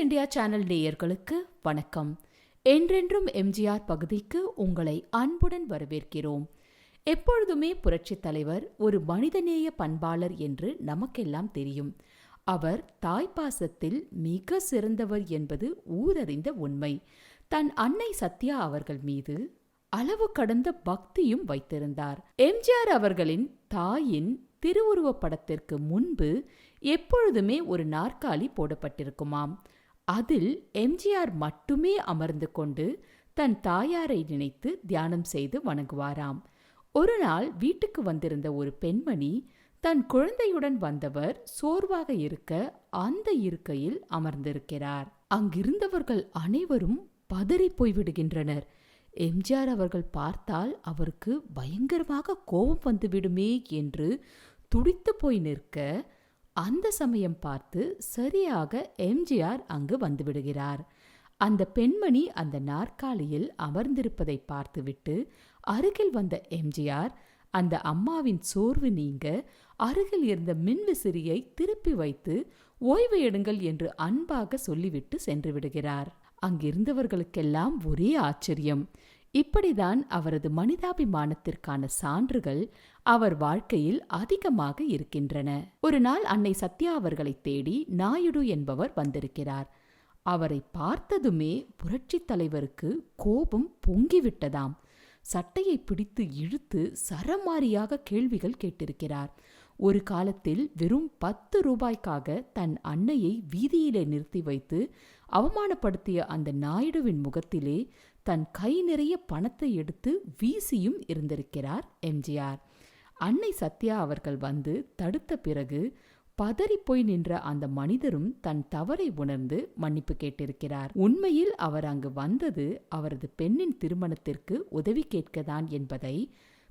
India channel நேயர்களுக்கு வணக்கம். என்றென்றும் எம்ஜிஆர் பகுதிக்கு உங்களை அன்புடன் வரவேற்கிறோம். எப்பொழுதுமே புரட்சித் தலைவர் ஒரு மனிதநேய பண்பாளர் என்று நமக்கெல்லாம் தெரியும். அவர் தாய்ப்பாசத்தில் மிக சிறந்தவர் என்பது ஊரறிந்த உண்மை. தன் அன்னை சத்யா அவர்கள் மீது அளவு கடந்த பக்தியும் வைத்திருந்தார். எம்ஜிஆர் அவர்களின் தாயின் திருவுருவப் படத்திற்கு முன்பு எப்பொழுதுமே ஒரு நாற்காலி போடப்பட்டிருக்குமாம். அதில் எம்ஜிஆர் மட்டுமே அமர்ந்து கொண்டு தன் தாயாரை நினைத்து தியானம் செய்து வணங்குவாராம். ஒரு நாள் வீட்டுக்கு வந்திருந்த ஒரு பெண்மணி தன் குழந்தையுடன் வந்தவர் சோர்வாக இருக்க அந்த இருக்கையில் அமர்ந்திருக்கிறார். அங்கிருந்தவர்கள் அனைவரும் பதறி போய்விடுகின்றனர். எம்ஜிஆர் அவர்கள் பார்த்தால் அவருக்கு பயங்கரமாக கோபம் வந்துவிடுமே என்று துடித்து போய் நிற்க அந்த சமயம் பார்த்து சரியாக எம்ஜிஆர் அங்கு வந்துவிடுகிறார். அந்த பெண்மணி அந்த நாற்காலியில் அமர்ந்திருப்பதை பார்த்துவிட்டு அருகில் வந்த எம்ஜிஆர் அந்த அம்மாவின் சோர்வு நீங்க அருகில் இருந்த மின்விசிறியை திருப்பி வைத்து ஓய்வு எடுங்கள் என்று அன்பாக சொல்லிவிட்டு சென்று விடுகிறார். அங்கிருந்தவர்களுக்கெல்லாம் ஒரே ஆச்சரியம். இப்படிதான் அவரது மனிதாபிமானத்திற்கான சான்றுகள் அவர் வாழ்க்கையில் அதிகமாக இருக்கின்றன. ஒரு நாள் அன்னை சத்யா அவர்களை தேடி நாயுடு என்பவர் வந்திருக்கிறார். அவரை பார்த்ததுமே புரட்சித் தலைவருக்கு கோபம் பொங்கிவிட்டதாம். சட்டையை பிடித்து இழுத்து சரமாரியாக கேள்விகள் கேட்டிருக்கிறார். ஒரு காலத்தில் வெறும் பத்து ரூபாய்க்காக தன் அன்னையை வீதியிலே நிறுத்தி வைத்து அவமானப்படுத்திய அந்த நாயுடுவின் முகத்திலே தன் கை நிறைய பணத்தை எடுத்து வீசியும் இருந்திருக்கிறார் எம்ஜிஆர். அன்னை சத்யா அவர்கள் வந்து தடுத்த பிறகு பதறிப்போய் நின்ற அந்த மனிதரும் தன் தவறை உணர்ந்து மன்னிப்பு கேட்டிருக்கிறார். உண்மையில் அவர் அங்கு வந்தது அவரது பெண்ணின் திருமணத்திற்கு உதவி கேட்கதான் என்பதை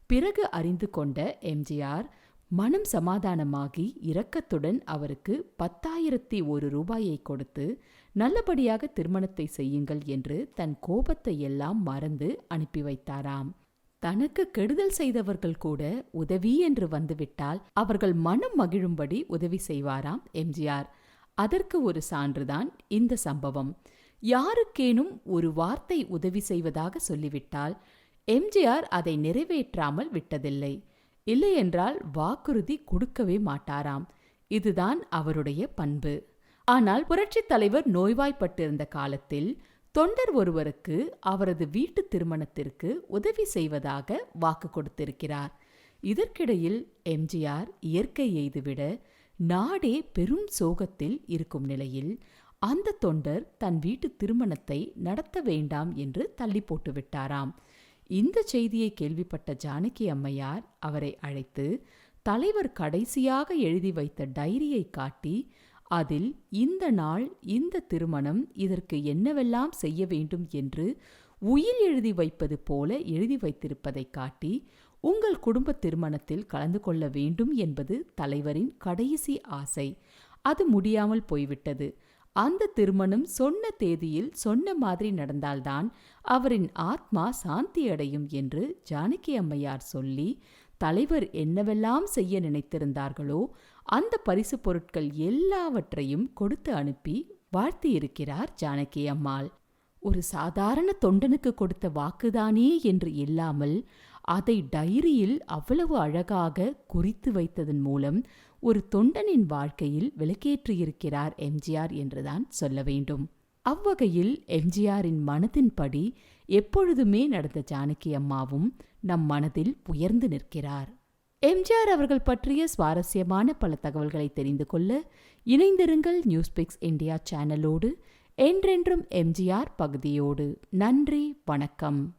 பிறகு அறிந்து கொண்ட எம்ஜிஆர் மனம் சமாதானமாகி இரக்கத்துடன் அவருக்கு பத்தாயிரத்தி ஒரு ரூபாயை கொடுத்து நல்லபடியாக திருமணத்தை செய்யுங்கள் என்று தன் கோபத்தை எல்லாம் மறந்து அனுப்பி வைத்தாராம். தனக்கு கெடுதல் செய்தவர்கள் கூட உதவி என்று வந்துவிட்டால் அவர்கள் மனம் மகிழும்படி உதவி செய்வாராம் எம்ஜிஆர். அதற்கு ஒரு சான்றுதான் இந்த சம்பவம். யாருக்கேனும் ஒரு வார்த்தை உதவி செய்வதாக சொல்லிவிட்டால் எம்ஜிஆர் அதை நிறைவேற்றாமல் விட்டதில்லை. இல்லையென்றால் வாக்குறுதி கொடுக்கவே மாட்டாராம். இதுதான் அவருடைய பண்பு. ஆனால் புரட்சித் தலைவர் நோய்வாய்ப்பட்டிருந்த காலத்தில் தொண்டர் ஒருவருக்கு அவரது வீட்டு திருமணத்திற்கு உதவி செய்வதாக வாக்கு கொடுத்திருக்கிறார். இதற்கிடையில் எம்ஜிஆர் இயற்கை எய்துவிட நாடே பெரும் சோகத்தில் இருக்கும் நிலையில் அந்த தொண்டர் தன் வீட்டு திருமணத்தை நடத்த வேண்டாம் என்று தள்ளி போட்டுவிட்டாராம். இந்த செய்தியை கேள்விப்பட்ட ஜானகி அம்மையார் அவரை அழைத்து தலைவர் கடைசியாக எழுதி வைத்த டைரியை காட்டி அதில் இந்த நாள் இந்த திருமணம் இதற்கு என்னவெல்லாம் செய்ய வேண்டும் என்று உயில் எழுதி வைப்பது போல எழுதி வைத்திருப்பதை காட்டி உங்கள் குடும்ப திருமணத்தில் கலந்து கொள்ள வேண்டும் என்பது தலைவரின் கடைசி ஆசை. அது முடியாமல் போய்விட்டது. அந்த திருமணம் சொன்ன தேதியில் சொன்ன மாதிரி நடந்தால்தான் அவரின் ஆத்மா சாந்தி அடையும் என்று ஜானகி அம்மையார் சொல்லி தலைவர் என்னவெல்லாம் செய்ய நினைத்திருந்தார்களோ அந்த பரிசு பொருட்கள் எல்லாவற்றையும் கொடுத்து அனுப்பி வாழ்த்தியிருக்கிறார் ஜானகி அம்மாள். ஒரு சாதாரண தொண்டனுக்கு கொடுத்த வாக்குதானே என்று இல்லாமல் அதை டைரியில் அவ்வளவு அழகாக குறித்து வைத்ததன் மூலம் ஒரு தொண்டனின் வாழ்க்கையில் விளக்கேற்றியிருக்கிறார் எம்ஜிஆர் என்றுதான் சொல்ல வேண்டும். அவ்வகையில் எம்ஜிஆரின் மனதின்படி எப்பொழுதுமே நடந்த ஜானகி அம்மாவும் நம் மனதில் உயர்ந்து நிற்கிறார். எம்ஜிஆர் அவர்கள் பற்றிய சுவாரஸ்யமான பல தகவல்களை தெரிந்து கொள்ள இணைந்திருங்கள் நியூஸ்பிக்ஸ் இந்தியா சேனலோடு. என்றென்றும் எம்ஜிஆர் பகுதியோடு. நன்றி வணக்கம்.